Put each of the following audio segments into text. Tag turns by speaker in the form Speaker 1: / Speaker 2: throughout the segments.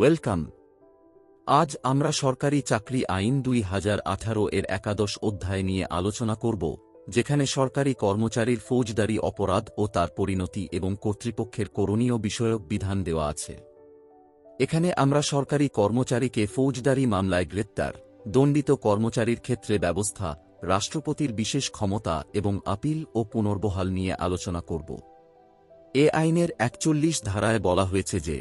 Speaker 1: Welcome. আজ আমরা সরকারি চাকরি আইন দুই হাজার আঠারো এর একাদশ অধ্যায় নিয়ে আলোচনা করব, যেখানে সরকারি কর্মচারীর ফৌজদারি অপরাধ ও তার পরিণতি এবং কর্তৃপক্ষের করণীয় বিষয়ক বিধান দেওয়া আছে। এখানে আমরা সরকারি কর্মচারীকে ফৌজদারি মামলায় গ্রেপ্তার, দণ্ডিত কর্মচারীর ক্ষেত্রে ব্যবস্থা, রাষ্ট্রপতির বিশেষ ক্ষমতা এবং আপিল ও পুনর্বহাল নিয়ে আলোচনা করব। এ আইনের একচল্লিশ ধারায় বলা হয়েছে যে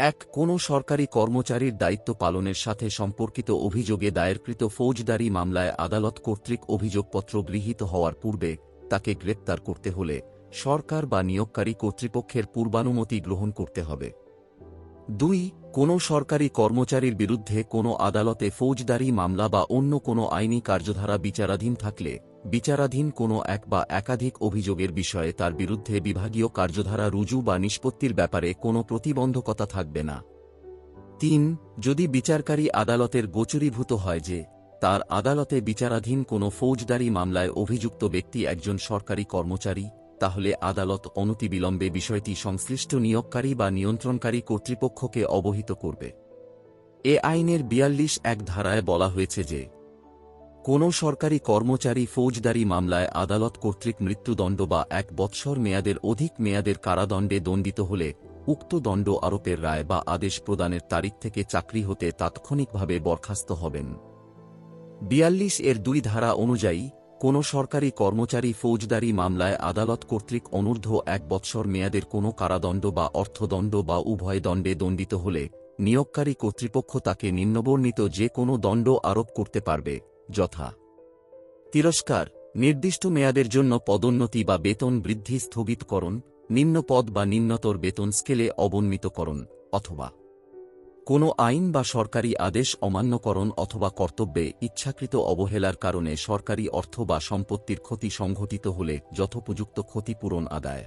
Speaker 1: এক কোনো সরকারি কর্মচারীর দায়িত্ব পালনের সাথে সম্পর্কিত অভিযোগে দায়েরকৃত ফৌজদারি মামলায় আদালত কর্তৃক অভিযোগপত্র গৃহীত হওয়ার পূর্বে তাকে গ্রেপ্তার করতে হলে সরকার বা নিয়োগকারী কর্তৃপক্ষের পূর্বানুমতি গ্রহণ করতে হবে। দুই, কোনো সরকারি কর্মচারীর বিরুদ্ধে কোনো আদালতে ফৌজদারি মামলা বা অন্য কোনো আইনি কার্যধারা বিচারাধীন থাকলে বিচারাধীন কোনো এক বা একাধিক অভিযোগের বিষয়ে তার বিরুদ্ধে বিভাগীয় কার্যধারা রুজু বা নিষ্পত্তির ব্যাপারে কোনো প্রতিবন্ধকতা থাকবে না। তিন, যদি বিচারকারী আদালতের গোচরীভূত হয় যে, তার আদালতে বিচারাধীন কোনো ফৌজদারি মামলায় অভিযুক্ত ব্যক্তি একজন সরকারি কর্মচারী, তাহলে আদালত অনতিবিলম্বে বিষয়টি সংশ্লিষ্ট নিয়োগকারী বা নিয়ন্ত্রণকারী কর্তৃপক্ষকে অবহিত করবে। এ আইনের বিয়াল্লিশ এক ধারায় বলা হয়েছে যে কোনো সরকারি কর্মচারী ফৌজদারি মামলায় আদালত কর্তৃক মৃত্যুদণ্ড বা এক বৎসর মেয়াদের অধিক মেয়াদের কারাদণ্ডে দণ্ডিত হলে উক্ত দণ্ড আরোপের রায় বা আদেশ প্রদানের তারিখ থেকে চাকরি হতে তাৎক্ষণিকভাবে বরখাস্ত হবেন। বিয়াল্লিশ এর দুই ধারা অনুযায়ী, কোনো সরকারি কর্মচারী ফৌজদারি মামলায় আদালত কর্তৃক অনূর্ধ্ব এক বৎসর মেয়াদের কোনো কারাদণ্ড বা অর্থদণ্ড বা উভয় দণ্ডে দণ্ডিত হলে নিয়োগকারী কর্তৃপক্ষ তাকে নিম্নবর্ণিত যে কোনো দণ্ড আরোপ করতে পারবে। যথা। তিরস্কার, নির্দিষ্ট মেয়াদের জন্য পদোন্নতি বা বেতন বৃদ্ধি স্থগিতকরণ নিম্ন পদ বা নিম্নতর বেতন স্কেলে অবন্মিতকরণ অথবা কোনো আইন বা সরকারি আদেশ অমান্যকরণ অথবা কর্তব্যে ইচ্ছাকৃত অবহেলার কারণে সরকারি অর্থ বা সম্পত্তির ক্ষতি সংঘটিত হলে যথোপযুক্ত ক্ষতিপূরণ আদায়।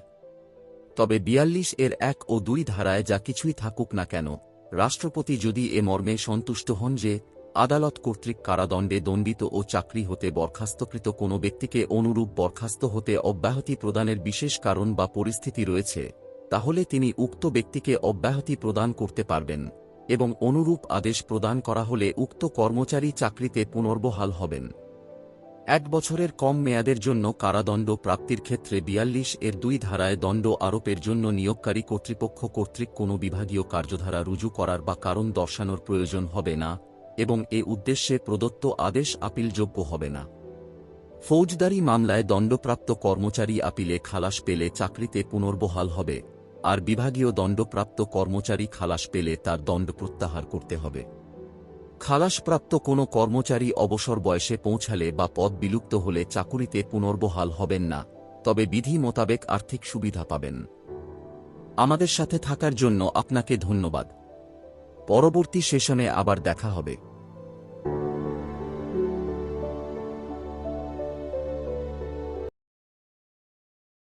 Speaker 1: তবে বিয়াল্লিশ এর এক ও দুই ধারায় যা কিছুই থাকুক না কেন, রাষ্ট্রপতি যদি এ মর্মে সন্তুষ্ট হন যে আদালত কর্তৃক কারাদণ্ডে দণ্ডিত ও চাকরি হতে বরখাস্তকৃত কোনো ব্যক্তিকে অনুরূপ বরখাস্ত হতে অব্যাহতি প্রদানের বিশেষ কারণ বা পরিস্থিতি রয়েছে, তাহলে তিনি উক্ত ব্যক্তিকে অব্যাহতি প্রদান করতে পারবেন এবং অনুরূপ আদেশ প্রদান করা হলে উক্ত কর্মচারী চাকরিতে পুনর্বহাল হবেন। এক বছরের কম মেয়াদের জন্য কারাদণ্ড প্রাপ্তির ক্ষেত্রে বিয়াল্লিশ এর দুই ধারায় দণ্ড আরোপের জন্য নিয়োগকারী কর্তৃপক্ষ কর্তৃক কোনো বিভাগীয় কার্যধারা রুজু করার বা কারণ দর্শানোর প্রয়োজন হবে না এবং এ উদ্দেশ্যে প্রদত্ত আদেশ আপিলযোগ্য হবে না। ফৌজদারি মামলায় দণ্ডপ্রাপ্ত কর্মচারী আপিলে খালাস পেলে চাকরিতে পুনর্বহাল হবে, আর বিভাগীয় দণ্ডপ্রাপ্ত কর্মচারী খালাস পেলে তার দণ্ড প্রত্যাহার করতে হবে। খালাসপ্রাপ্ত কোনো কর্মচারী অবসর বয়সে পৌঁছালে বা পদ বিলুপ্ত হলে চাকুরিতে পুনর্বহাল হবেন না, তবে বিধি মোতাবেক আর্থিক সুবিধা পাবেন। আমাদের সাথে থাকার জন্য আপনাকে ধন্যবাদ। পরবর্তী সেশনে আবার দেখা হবে।